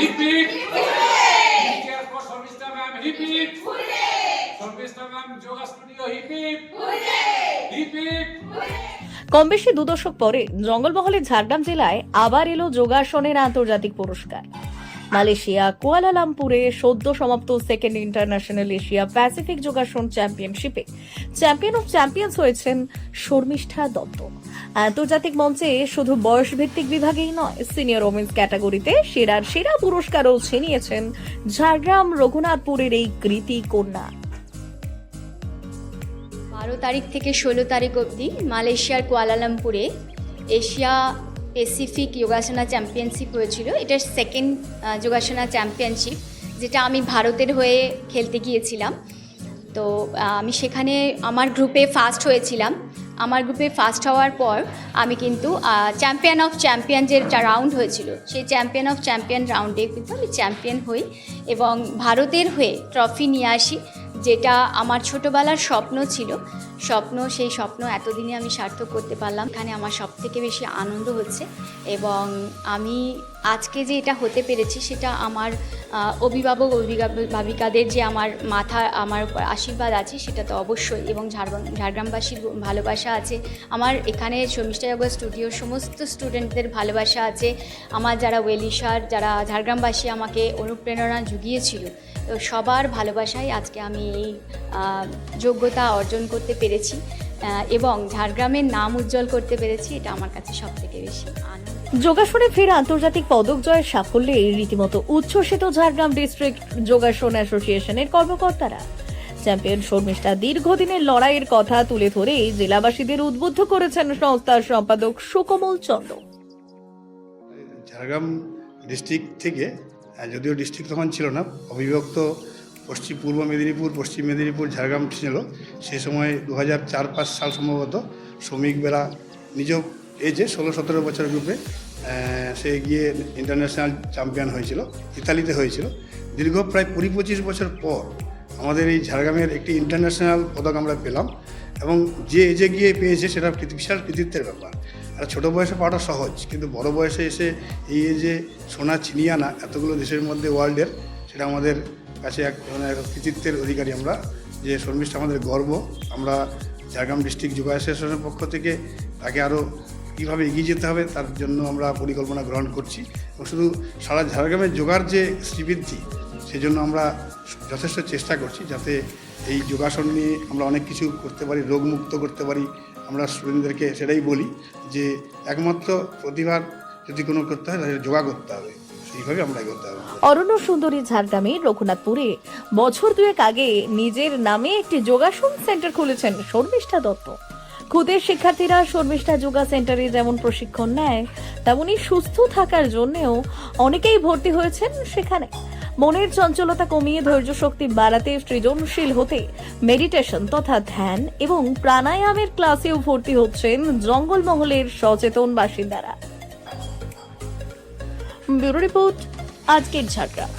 Hip hip কম বেশি দু দশক পরে জঙ্গলমহলের ঝাড়গ্রাম জেলায় আবার এলো যোগাসনের আন্তর্জাতিক পুরস্কার। মালয়েশিয়া কুয়ালালামপুরে সদ্য সমাপ্ত সেকেন্ড ইন্টারন্যাশনাল এশিয়া প্যাসিফিক যোগাসন চ্যাম্পিয়নশিপে। চ্যাম্পিয়ন অফ চ্যাম্পিয়ন্স হয়েছেন শর্মিষ্ঠা দত্ত। আন্তর্জাতিক মঞ্চে শুধু বয়স ভিত্তিক বিভাগেই নয় সিনিয়র ওমেন্স ক্যাটাগরিতে সেরার সেরা পুরস্কারও ছিনিয়েছেন ঝাড়গ্রাম রঘুনাথপুরের এই কৃতি কন্যা। বারো তারিখ থেকে ষোলো তারিখ অবধি মালয়েশিয়ার কুয়ালালামপুরে এশিয়া প্যাসিফিক যোগাসনা চ্যাম্পিয়নশিপ হয়েছিল। এটা সেকেন্ড যোগাসনা চ্যাম্পিয়নশিপ, যেটা আমি ভারতের হয়ে খেলতে গিয়েছিলাম। তো আমি সেখানে আমার গ্রুপে ফার্স্ট হয়েছিলাম। আমার গ্রুপে ফার্স্ট হওয়ার পর আমি কিন্তু চ্যাম্পিয়ন অফ চ্যাম্পিয়ন যে রাউন্ড হয়েছিল, সেই চ্যাম্পিয়ন অফ চ্যাম্পিয়ন রাউন্ডে কিন্তু আমি চ্যাম্পিয়ন হই এবং ভারতের হয়ে ট্রফি নিয়ে আসি, যেটা আমার ছোটোবেলার স্বপ্ন ছিল। স্বপ্ন, সেই স্বপ্ন এতদিনে আমি সার্থক করতে পারলাম। এখানে আমার সব থেকে বেশি আনন্দ হচ্ছে এবং আমি আজকে যে এটা হতে পেরেছি সেটা আমার অভিভাবক অভিভাবিকাদের যে আমার মাথা, আমার আশীর্বাদ আছে সেটা তো অবশ্যই এবং ঝাড়গ্রাম, ঝাড়গ্রামবাসীর ভালোবাসা আছে। আমার এখানে শর্মিষ্ঠা যোগা স্টুডিওর সমস্ত স্টুডেন্টদের ভালোবাসা আছে। আমার যারা ওয়েলিশার, যারা ঝাড়গ্রামবাসী আমাকে অনুপ্রেরণা জুগিয়েছিল, তো সবার ভালোবাসায় আজকে আমি এই যোগ্যতা অর্জন করতে পেরেছি। এবং ঝাড়গ্রামের নাম উজ্জ্বল করতে পেরেছি, এটা আমার কাছে সব থেকে বেশি যোগাসনে ফের আন্তর্জাতিক পদক জয়ের সাফল্যে রীতিমতো উচ্ছ্বসিত ঝাড়গ্রাম ডিস্ট্রিক্ট যোগাসন অ্যাসোসিয়েশনের কর্মকর্তারা। চ্যাম্পিয়ন শর্মিষ্ঠা দীর্ঘদিনের লড়াইয়ের কথা তুলে ধরে জেলাবাসীদের উদ্বুদ্ধ করেছেন সংস্থার সম্পাদক সুকমল চন্দ্র। ঝাড়গ্রাম ডিস্ট্রিক্ট থেকে যদিও ডিস্ট্রিক্ট তখন ছিল না, অবিভক্ত পশ্চিম, পূর্ব মেদিনীপুর, পশ্চিম মেদিনীপুর, ঝাড়গ্রাম ছিল। সে সময় দু হাজার চার পাঁচ সাল সম্ভবত শ্রমিক বেলা নিজ এজে ষোলো সতেরো বছর গ্রুপে সে গিয়ে ইন্টারন্যাশনাল চ্যাম্পিয়ন হয়েছিল, ইতালিতে হয়েছিল। দীর্ঘ প্রায় কুড়ি পঁচিশ বছর পর আমাদের এই ঝাড়গ্রামের একটি ইন্টারন্যাশনাল পদক আমরা পেলাম এবং যে এজে গিয়ে পেয়েছে সেটা বিশাল কৃতিত্বের ব্যাপার। আর ছোটো বয়সে পাওয়াটা সহজ, কিন্তু বড় বয়সে এসে এই যে সোনা ছিনিয়ে আনা এতগুলো দেশের মধ্যে ওয়ার্ল্ডের সেটা আমাদের কাছে মানে এক কৃতিত্বের অধিকারী আমরা। যে শর্মিষ্ঠা আমাদের গর্ব, আমরা ঝাড়গ্রাম ডিস্ট্রিক্ট যোগা অ্যাসোসিয়েশনের পক্ষ থেকে তাকে আরও কীভাবে এগিয়ে যেতে হবে তার জন্য আমরা পরিকল্পনা গ্রহণ করছি এবং শুধু সারা ঝাড়গ্রামের যোগার যে শ্রীবৃদ্ধি সেজন্য আমরা যথেষ্ট চেষ্টা করছি যাতে এই যোগাসন নিয়ে আমরা অনেক কিছু করতে পারি, রোগমুক্ত করতে পারি। আমরা স্টুডেন্টদেরকে সেটাই বলি যে, একমাত্র প্রতিভার যদি কোনো করতে হয়, তাহলে যোগা করতে হবে। সেইভাবে আমরা এগোতে হবে। অরণ্য সুন্দরী ঝাড়গ্রামের রঘুনাথপুরে বছর দুয়েক আগে নিজের নামে একটি যোগাসন সেন্টার খুলেছেন শর্মিষ্ঠা দত্ত। খুদের শিক্ষার্থীরা শর্মিষ্ঠা যোগা সেন্টারে যেমন প্রশিক্ষণ নেয়, তেমনি সুস্থ থাকার জন্যেও অনেকেই ভর্তি হয়েছেন সেখানে। মনের চঞ্চলতা কমিয়ে ধৈর্য শক্তি বাড়াতে সৃজনশীল হতে মেডিটেশন তথা ধ্যান এবং প্রাণায়ামের ক্লাসেও ভর্তি হচ্ছেন জঙ্গলমহলের সচেতন বাসিন্দারা। ব্যুরো রিপোর্ট, আজকের ঝাড়গ্রাম।